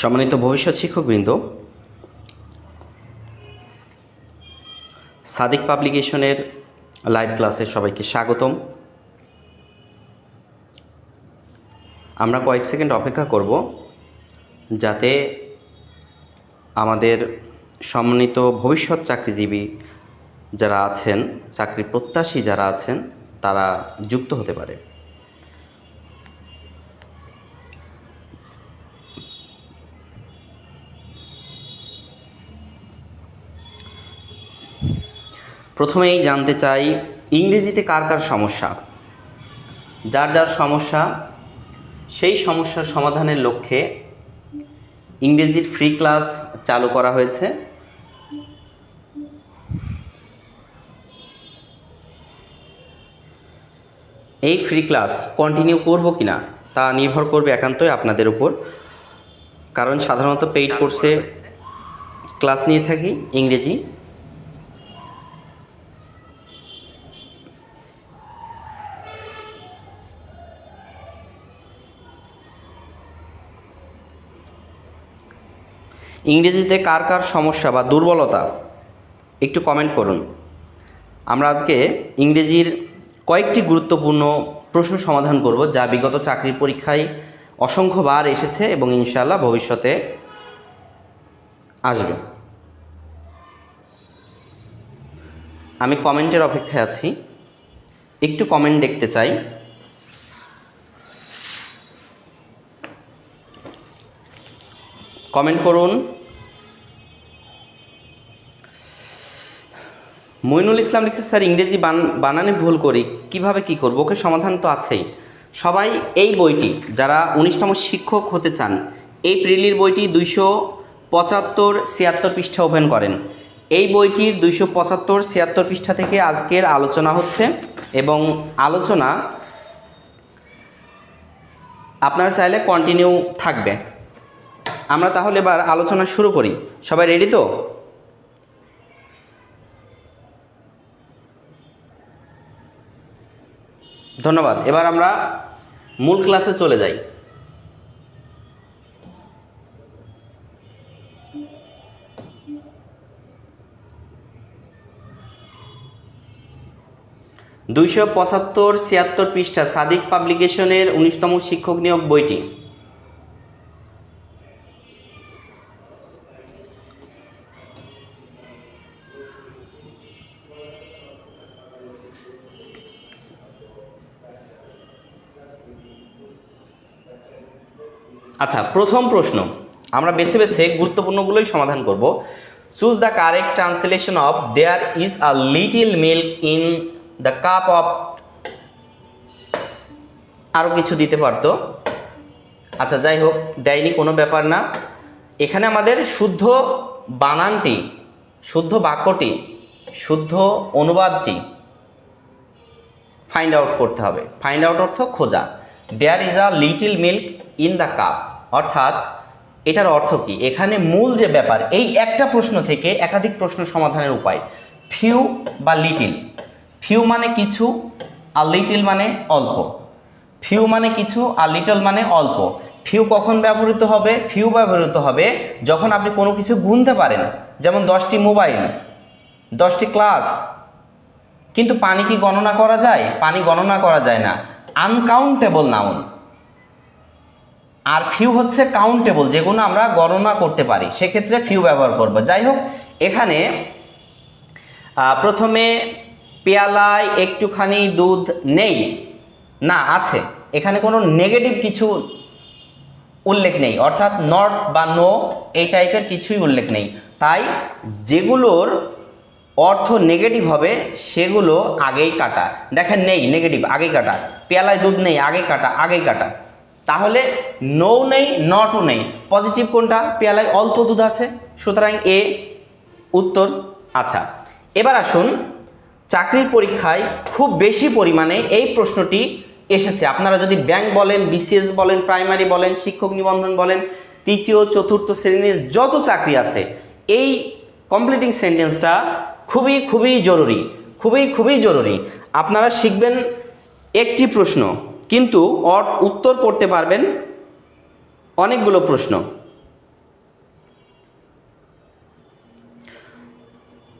সম্মানিত ভবিষ্যৎ শিক্ষকবৃন্দ, সাদিক পাবলিকেশনের লাইভ ক্লাসে সবাইকে স্বাগতম। আমরা কয়েক সেকেন্ড অপেক্ষা করব যাতে আমাদের সম্মানিত ভবিষ্যৎ চাকরিজীবী যারা আছেন, চাকরি প্রত্যাশী যারা আছেন, তারা যুক্ত হতে পারে। প্রথমেই জানতে চাই ইংরেজিতে কার কার সমস্যা? যার যার সমস্যা সেই সমস্যার সমাধানের লক্ষ্যে ইংরেজির ফ্রি ক্লাস চালু করা হয়েছে। এই ফ্রি ক্লাস কন্টিনিউ করব কি না তা নির্ভর করবে একান্তই আপনাদের উপর। কারণ সাধারণত পেইড কোর্সে ক্লাস নিয়ে থাকি ইংরেজি। ইংরেজিতে কার কার সমস্যা বা দুর্বলতা? একটু কমেন্ট করুন। আমরা আজকে ইংরেজির কয়েকটি গুরুত্বপূর্ণ প্রশ্ন সমাধান করব যা বিগত চাকরির পরীক্ষায় অসংখ্যবার এসেছে এবং ইনশাআল্লাহ ভবিষ্যতে আসবে। আমি কমেন্টের অপেক্ষায় আছি। একটু কমেন্ট দেখতে চাই। কমেন্ট করুন। মইনুল ইসলাম লিখছে, স্যার, ইংরেজি বান, বানানে ভুল করি। কীভাবে কি করব? ওকে সমাধান তো আছেই। সবাই এই বইটি, যারা উনিশতম শিক্ষক হতে চান এই প্রিলির বইটি দুইশো পঁচাত্তর ছিয়াত্তর পৃষ্ঠা ওপেন করেন। এই বইটির দুইশো পঁচাত্তর ছিয়াত্তর পৃষ্ঠা থেকে আজকের আলোচনা হচ্ছে এবং আলোচনা আপনারা চাইলে কন্টিনিউ থাকবে। আমরা তাহলে এবার আলোচনা শুরু করি। সবাই রেডি তো? ধন্যবাদ। এবার আমরা মূল ক্লাসে চলে যাই। দুইশো পঁচাত্তর ছিয়াত্তর পৃষ্ঠা সাদিক পাবলিকেশনের উনিশতম শিক্ষক নিয়োগ বইটি। আচ্ছা প্রথম প্রশ্ন। আমরা বেছে বেছে গুরুত্বপূর্ণগুলোই সমাধান করব। Choose the correct translation of there is a little milk in the cup of আরও কিছু দিতে পারতো। আচ্ছা যাই হোক, দেয়নি কোনো ব্যাপার না। এখানে আমাদের শুদ্ধ বানানটি, শুদ্ধ বাক্যটি, শুদ্ধ অনুবাদটি ফাইন্ড আউট করতে হবে। ফাইন্ড আউট অর্থ খোঁজা। There is a little milk in the cup অর্থাৎ, এটার অর্থ কি? এখানে মূল যে ব্যাপার, এই একটা প্রশ্ন থেকে একাধিক প্রশ্ন সমাধানের উপায়। ফিউ বা লিটিল ফিউ মানে কিছু, আর লিটিল মানে অল্প। ফিউ মানে কিছু, আর লিটল মানে অল্প। ফিউ কখন ব্যবহৃত হবে? ফিউ ব্যবহৃত হবে যখন আপনি কোনো কিছু গুনতে পারেন। যেমন দশটি মোবাইল, দশটি ক্লাস। কিন্তু পানি কি গণনা করা যায়? পানি গণনা করা যায় না। আনকাউন্টেবল নাউন আর ফিউ হচ্ছে কাউন্টেবল যেগুলো আমরা গণনা করতে পারি, সেক্ষেত্রে ফিউ ব্যবহার করব। যাই হোক এখানে প্রথমে পেয়ালায় একটুখানি দুধ নেই। না, আছে। এখানে কোনো নেগেটিভ কিছু উল্লেখ নেই। অর্থাৎ নট বা নো এই টাইপের কিছুই উল্লেখ নেই। তাই যেগুলোর অর্থ নেগেটিভ হবে, সেগুলো আগেই কাটা। দেখেন নেই নেগেটিভ আগেই কাটা। পেয়ালায় দুধ নেই আগে কাটা, আগেই কাটা। তাহলে নো নেই নটও নেই। পজিটিভ কোনটা? পেয়ালায় অল্প দুধ আছে, সুতরাং এ উত্তর আচ্ছা। এবার আসুন, চাকরির পরীক্ষায় খুব বেশি পরিমাণে এই প্রশ্নটি এসেছে। আপনারা যদি ব্যাংক বলেন বিসিএস বলেন প্রাইমারি বলেন, শিক্ষক নিবন্ধন বলেন, তৃতীয়, চতুর্থ শ্রেণির যত চাকরি আছে, এই কমপ্লিটিং সেন্টেন্সটা খুবই খুবই জরুরি, খুবই খুবই জরুরি। আপনারা শিখবেন একটি প্রশ্ন, কিন্তু উত্তর করতে পারবেন অনেকগুলো প্রশ্ন।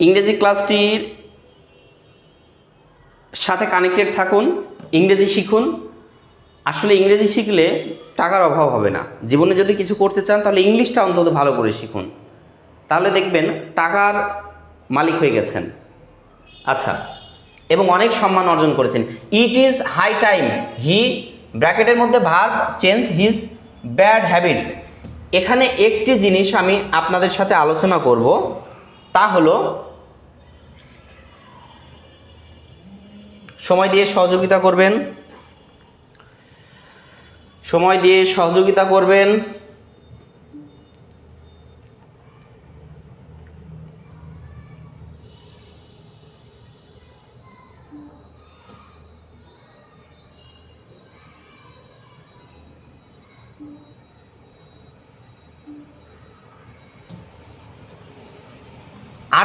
ইংরেজি ক্লাসটির সাথে কানেক্টেড থাকুন, ইংরেজি শিখুন। আসলে ইংরেজি শিখলে টাকার অভাব হবে না। জীবনে যদি কিছু করতে চান, তাহলে ইংলিশটা অন্তত ভালো করে শিখুন। তাহলে দেখবেন টাকার মালিক হয়ে গেছেন। আচ্ছা। এবং অনেক সম্মান অর্জন করেছেন। It is high time he ব্র্যাকেটের মধ্যে ভার চেঞ্জ হিজ ব্যাড হ্যাবিটস এখানে একটি জিনিস আমি আপনাদের সাথে আলোচনা করব তা হলো সময় দিয়ে সহযোগিতা করবেন। সময় দিয়ে সহযোগিতা করবেন।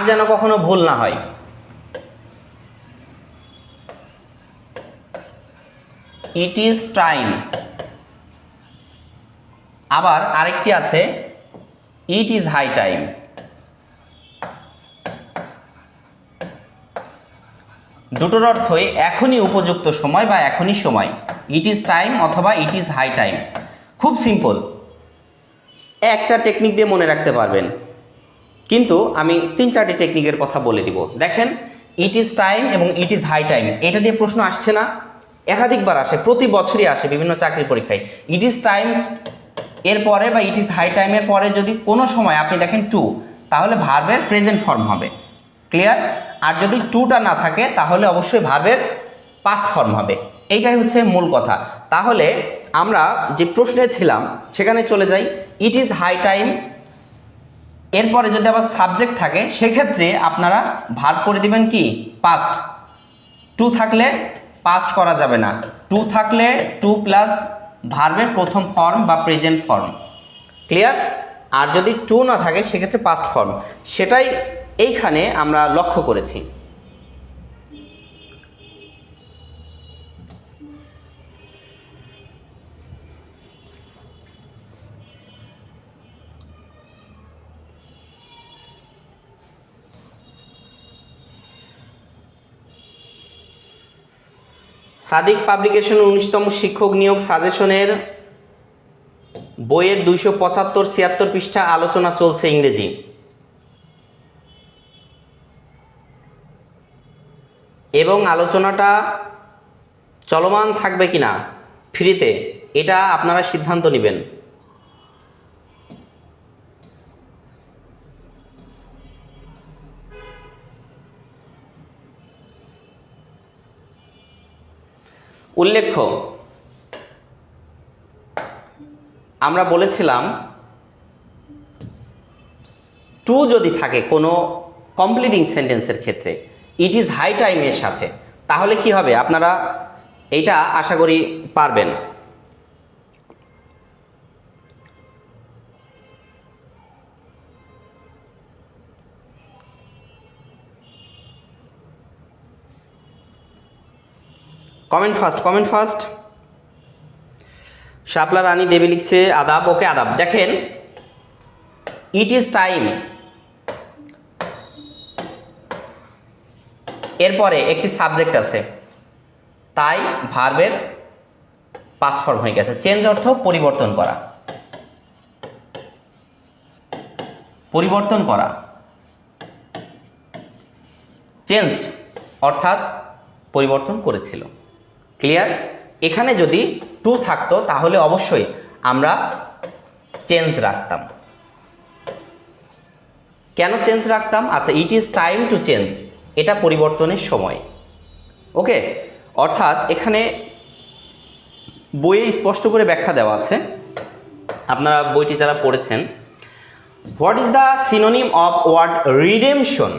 যেন কখনো ভুল না হয়। ইট ইজ টাইম আবার আরেকটি আছে ইট ইজ হাই টাইম দুটোর অর্থই এখনই উপযুক্ত সময় বা এখনই সময়। ইট ইজ টাইম অথবা ইট ইজ হাই টাইম খুব সিম্পল একটা টেকনিক দিয়ে মনে রাখতে পারবেন। কিন্তু আমি তিন চারটি টেকনিকের কথা বলে দিব। দেখেন ইট ইজ টাইম এবং ইট ইজ হাই টাইম এটা দিয়ে প্রশ্ন আসছে না। একাধিকবার আসে, প্রতি বছরই আসে বিভিন্ন চাকরির পরীক্ষায়। ইট ইজ টাইম এর পরে বা ইট ইজ হাই টাইমের পরে যদি কোনো সময় আপনি দেখেন টু তাহলে ভার্বের প্রেজেন্ট ফর্ম হবে। ক্লিয়ার আর যদি টুটা না থাকে, তাহলে অবশ্যই ভার্বের পাস্ট ফর্ম হবে। এইটাই হচ্ছে মূল কথা। তাহলে আমরা যে প্রশ্নে ছিলাম, সেখানে চলে যাই। ইট ইজ হাই টাইম এরপরে যদি আবার সাবজেক্ট থাকে, সেক্ষেত্রে আপনারা ভার করে দিবেন কি? পাস্ট টু থাকলে পাস্ট করা যাবে না। টু থাকলে টু প্লাস ভার্বের প্রথম ফর্ম বা প্রেজেন্ট ফর্ম ক্লিয়ার আর যদি টু না থাকে, সেক্ষেত্রে পাস্ট ফর্ম সেটাই এইখানে আমরা লক্ষ্য করেছি। সাদিক পাবলিকেশন উনিশতম শিক্ষক নিয়োগ সাজেশনের বইয়ের দুইশো পঁচাত্তর ছিয়াত্তর পৃষ্ঠা আলোচনা চলছে ইংরেজি। এবং আলোচনাটা চলমান থাকবে কিনা? ফ্রিতে। এটা আপনারা সিদ্ধান্ত নেবেন। উল্লেখ্য। আমরা বলেছিলাম, টু যদি থাকে কোনো কমপ্লিটিং সেন্টেন্সের ক্ষেত্রে ইট ইজ হাই টাইমের সাথে, তাহলে কি হবে? আপনারা এটা আশা করি পারবেন। Comment first comment first Shapla Rani Debi লিখছে আদাব ওকে আদাব দেখেন ইট ইজ টাইম এরপরে একটি সাবজেক্ট আছে তাই ভার্বের পাস্ট ফর্ম হয়ে গেছে। চেঞ্জ অর্থ পরিবর্তন করা। পরিবর্তন করা। চেঞ্জড অর্থাৎ পরিবর্তন করেছিল। ক্লিয়ার এখানে যদি টু থাকতো, তাহলে অবশ্যই আমরা চেঞ্জ রাখতাম। কেন চেঞ্জ রাখতাম? আচ্ছা it is time to change এটা পরিবর্তনের সময়। ওকে অর্থাৎ এখানে বইয়ে স্পষ্ট করে ব্যাখ্যা দেওয়া আছে। আপনারা বইটি যারা পড়েছেন what is the synonym of word redemption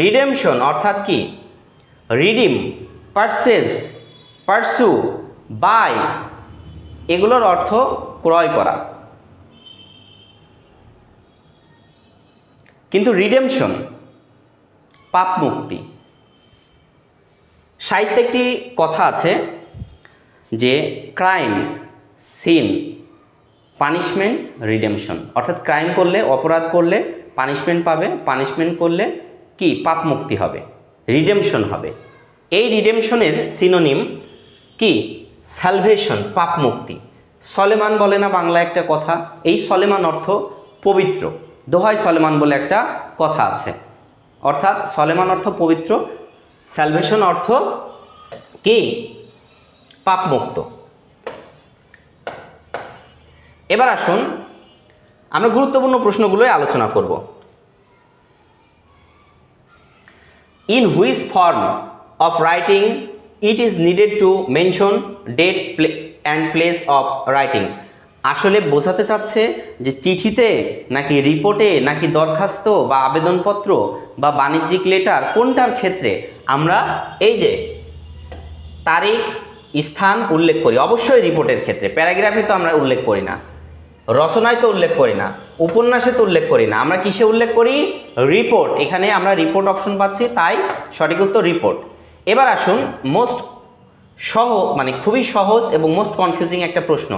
redemption অর্থাৎ কি? রিডিম পারচেজ পারসু, বাই, এগুলোর অর্থ ক্রয় করা। কিন্তু রিডেমশন, পাপ মুক্তি। সাহিত্যে একটি কথা আছে যে ক্রাইম, সিন, পানিশমেন্ট, রিডেমশন। অর্থাৎ ক্রাইম করলে, অপরাধ করলে, পানিশমেন্ট পাবে, পানিশমেন্ট করলে কি? পাপ মুক্তি হবে, রিডেমশন হবে। এই রিডেমশনের সিনোনিম কি? স্যালভেশন পাপ মুক্তি। সলেমান বলে না বাংলা একটা কথা? এই সলেমান অর্থ পবিত্র। দোহাই সলেমান বলে একটা কথা আছে। অর্থাৎ সলেমান অর্থ পবিত্র স্যালভেশন অর্থ কি? পাপ মুক্ত। এবার আসুন, আমরা গুরুত্বপূর্ণ প্রশ্নগুলোই আলোচনা করব। In which form of writing it is needed to mention date, pla- and place of writing. আসলে বোঝাতে চাচ্ছে যে চিঠিতে নাকি রিপোর্টে নাকি দরখাস্ত বা আবেদনপত্র বা বাণিজ্যিক লেটার কোনটার ক্ষেত্রে? আমরা এই যে তারিখ, স্থান উল্লেখ করি। অবশ্যই রিপোর্টের ক্ষেত্রে। প্যারাগ্রাফে তো আমরা উল্লেখ করি না। রচনায় তো উল্লেখ করি না। উপন্যাসে তো উল্লেখ করি না। আমরা কিসে উল্লেখ করি? রিপোর্ট। এখানে আমরা রিপোর্ট অপশন পাচ্ছি, তাই সঠিক উত্তর রিপোর্ট। এবার আসুন মোস্ট সহ মানে খুবই সহজ এবং মোস্ট কনফিউজিং একটা প্রশ্ন।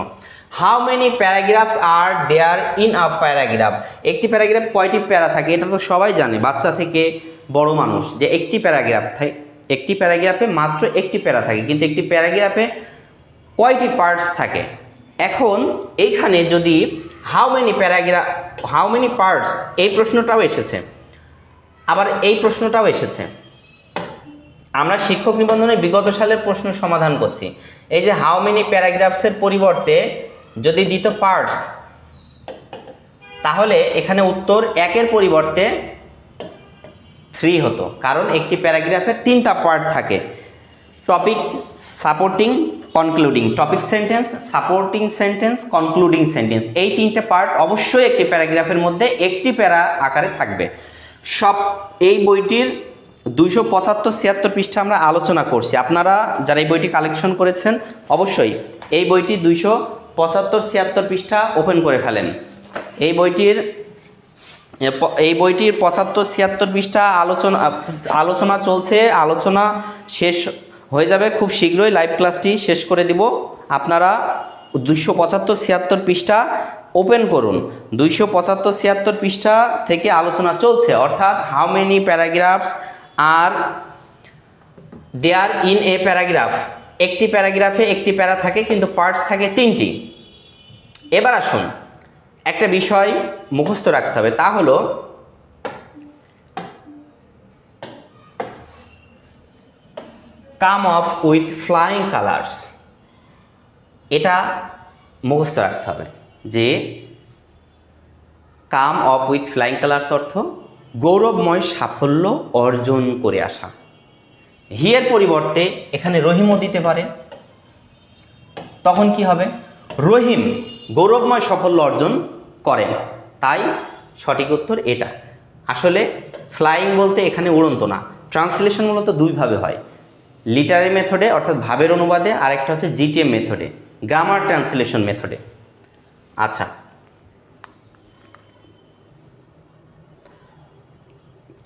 How many paragraphs are there in a paragraph একটি প্যারাগ্রাফ কয়টি প্যারা থাকে, এটা তো সবাই জানে, বাচ্চা থেকে বড় মানুষ। যে একটি প্যারাগ্রাফ থাকে একটি প্যারাগ্রাফে মাত্র একটি প্যারা থাকে, কিন্তু একটি প্যারাগ্রাফে কয়টি পার্টস থাকে? এখন এইখানে যদি how many paragraph how many parts এই প্রশ্নটাও এসেছে। আবার এই প্রশ্নটাও এসেছে। আমরা শিক্ষক নিবন্ধনে বিগত সালের প্রশ্ন সমাধান করছি। এই যে হাউ মেনি প্যারাগ্রাফসের পরিবর্তে যদি দিত পার্টস তাহলে এখানে উত্তর একের পরিবর্তে থ্রি হতো। কারণ একটি প্যারাগ্রাফের তিনটা পার্ট থাকে। Topic supporting concluding topic sentence supporting sentence concluding sentence এই তিনটে পার্ট অবশ্যই একটি প্যারাগ্রাফের মধ্যে একটি প্যারা আকারে থাকবে। সব এই বইটির দুইশো পঁচাত্তর ছিয়াত্তর পৃষ্ঠা আমরা আলোচনা করছি। আপনারা যারা এই বইটি কালেকশন করেছেন, অবশ্যই এই বইটি দুইশো পঁচাত্তর ছিয়াত্তর পৃষ্ঠা ওপেন করে ফেলেন। এই বইটির এই বইটির পঁচাত্তর ছিয়াত্তর পৃষ্ঠা আলোচনা আলোচনা চলছে, আলোচনা শেষ হয়ে যাবে। খুব শীঘ্রই লাইভ ক্লাসটি শেষ করে দিব। আপনারা দুইশো পঁচাত্তর ছিয়াত্তর পৃষ্ঠা ওপেন করুন। দুইশো পঁচাত্তর ছিয়াত্তর পৃষ্ঠা থেকে আলোচনা চলছে, অর্থাৎ how many paragraphs are there in a paragraph একটি প্যারাগ্রাফে একটি প্যারা থাকে, কিন্তু পার্টস থাকে তিনটি। এবার আসুন, একটা বিষয় মুখস্থ রাখতে হবে। তা হলো come off with flying colours এটা মুখস্থ রাখতে হবে। যে come off with flying colours অর্থ গৌরবময় সাফল্য অর্জন করে আসা। হিয়ের পরিবর্তে এখানে রহিমও দিতে পারে। তখন কি হবে? রহিম গৌরবময় সাফল্য অর্জন করেন। তাই সঠিক উত্তর এটা। আসলে ফ্লাইং বলতে এখানে উড়ন্ত না। ট্রান্সলেশন মূলত দুইভাবে হয়। লিটারি মেথডে অর্থাৎ ভাবের অনুবাদে, আরেকটা হচ্ছে জিটিএম মেথডে গ্রামার ট্রান্সলেশন মেথডে আচ্ছা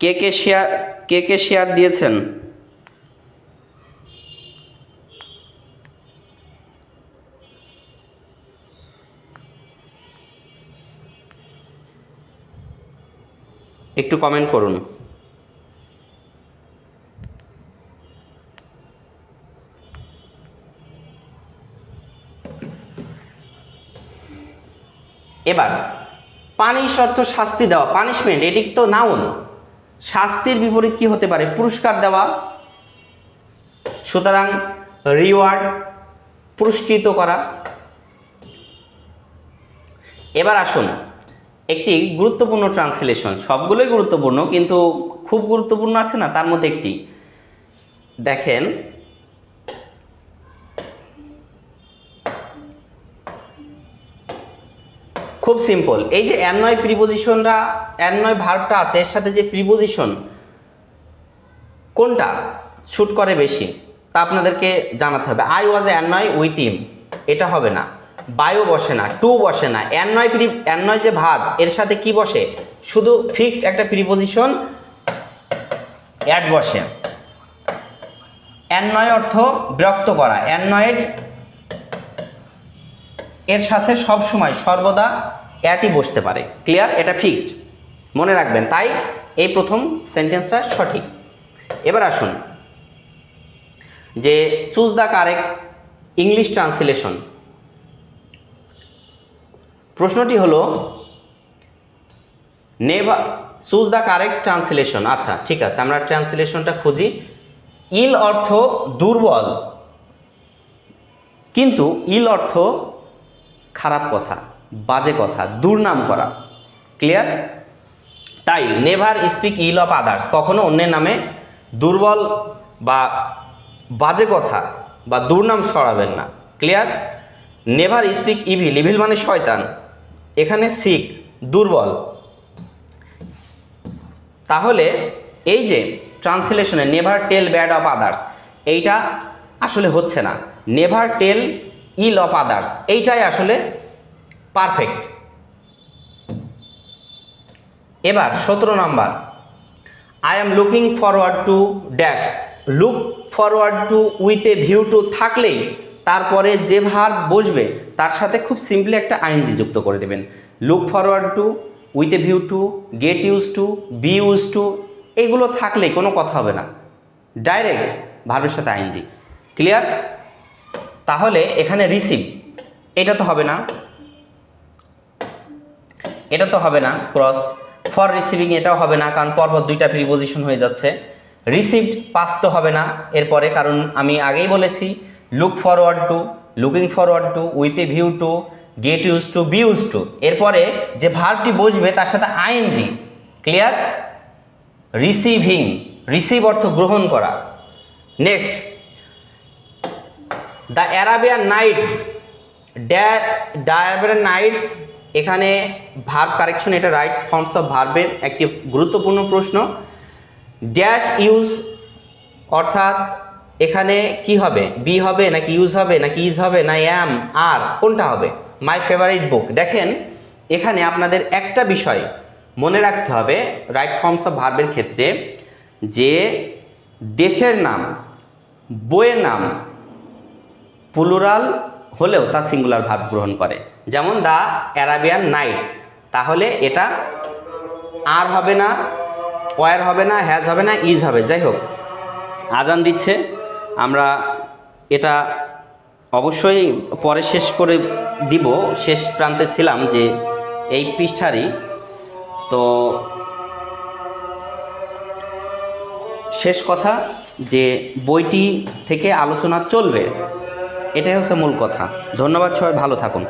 কে কে শেয়ার, কে কে শেয়ার দিয়েছেন? একটু কমেন্ট করুন। এবার পানিশ অর্থ শাস্তি দেওয়া পানিশমেন্ট এটি তো নাউন শাস্তির বিপরীত কি হতে পারে? পুরস্কার দেওয়া, সুতরাং রিওয়ার্ড পুরস্কৃত করা। এবার আসুন, একটি গুরুত্বপূর্ণ ট্রান্সলেশন সবগুলোই গুরুত্বপূর্ণ, কিন্তু খুব গুরুত্বপূর্ণ আছে না? তার মধ্যে একটি। দেখেন খুব সিম্পল এই যে অ্যানয় প্রিপোজিশনরা অ্যানয় ভার্বটা আছে, এর সাথে যে প্রিপোজিশন কোনটা শুট করে বেশি, তা আপনাদেরকে জানাতে হবে। আই ওয়াজ অ্যানয় উইথ ইম এটা হবে না। বায়ো বসে না। টু বসে না। অ্যানয় প্রি অ্যানয় যে ভার্ব এর সাথে কি বসে? শুধু ফিক্সড একটা প্রিপোজিশন অ্যাড বসে। অ্যানয় অর্থ বিরক্ত করা। অ্যানয়েড এর সাথে সব সময় সর্বদা অ্যাটই বসতে পারে। ক্লিয়ার এটা ফিক্সড মনে রাখবেন, তাই এই প্রথম সেন্টেন্সটা সঠিক। এবার আসুন, যে choose the correct English translation প্রশ্নটি হলো never choose the correct translation আচ্ছা ঠিক আছে, আমরা ট্রান্সলেশনটা খুঁজি। ইল অর্থ দুর্বল, কিন্তু ইল অর্থ খারাপ কথা। বাজে কথা, দুর্নাম করা। ক্লিয়ার তাই never speak ill of others কখনো অন্যের নামে দুর্বল বা বাজে কথা বা দুর্নাম সরাবেন না। Clear never speak evil evil মানে শয়তান। এখানে শিখ দুর্বল। তাহলে এই যে ট্রান্সলেশনে never tell bad of others এইটা আসলে হচ্ছে না। Never tell ill of others এইটাই আসলে পারফেক্ট। এবার সতেরো number. I am looking forward to dash look forward to with a view to থাকলেই তারপরে যে ভার বসবে তার সাথে খুব সিম্পলি একটা আইনজি যুক্ত করে দেবেন। Look forward to with a view to get use to be use to এগুলো থাকলেই কোনো কথা হবে না। ডাইরেক্ট ভার্বের সাথে আইনজি ক্লিয়ার তাহলে এখানে রিসিভ এটা তো হবে না। এটা তো হবে না, ক্রস। ফর রিসিভিং এটাও হবে না, কারণ পরপর দুইটা প্রিপোজিশন হয়ে যাচ্ছে। রিসিভড পাস তো হবে না, এরপরে, কারণ আমি আগেই বলেছি look forward to looking forward to with a view to get use to be use to এরপরে, যে ভার্বটি বসবে, তার সাথে আইএনজি ক্লিয়ার রিসিভিং রিসিভ অর্থ গ্রহণ করা। নেক্সট দ্য অ্যারাবিয়ান নাইটস ড্যা ডায়াবের নাইটস এখানে ভার্ব কারেকশন এটা রাইট ফর্মস অফ ভার্বের একটি গুরুত্বপূর্ণ প্রশ্ন। ড্যাশ ইউজ অর্থাৎ এখানে কি হবে? বি হবে, নাকি ইউজ হবে, নাকি ইজ হবে, না অ্যাম আর কোনটা হবে? মাই ফেভারিট বুক দেখেন, এখানে আপনাদের একটা বিষয় মনে রাখতে হবে রাইট ফর্মস অফ ভার্বের ক্ষেত্রে, যে দেশের নাম, বইয়ের নাম প্লুরাল হলেও তা সিঙ্গুলার ভাব গ্রহণ করে। যেমন দ্য অ্যারাবিয়ান নাইটস, তাহলে এটা আর হবে না, ওয়ার হবে না, হ্যাজ হবে না, ইজ হবে। যাই হোক, আজান দিচ্ছে। আমরা এটা অবশ্যই পরে শেষ করে দিব। শেষ প্রান্তে ছিলাম যে এই পৃষ্ঠারই। তো শেষ কথা যে বইটি থেকে আলোচনা চলবে, এটাই হচ্ছে মূল কথা। ধন্যবাদ সবাই, ভালো থাকুন।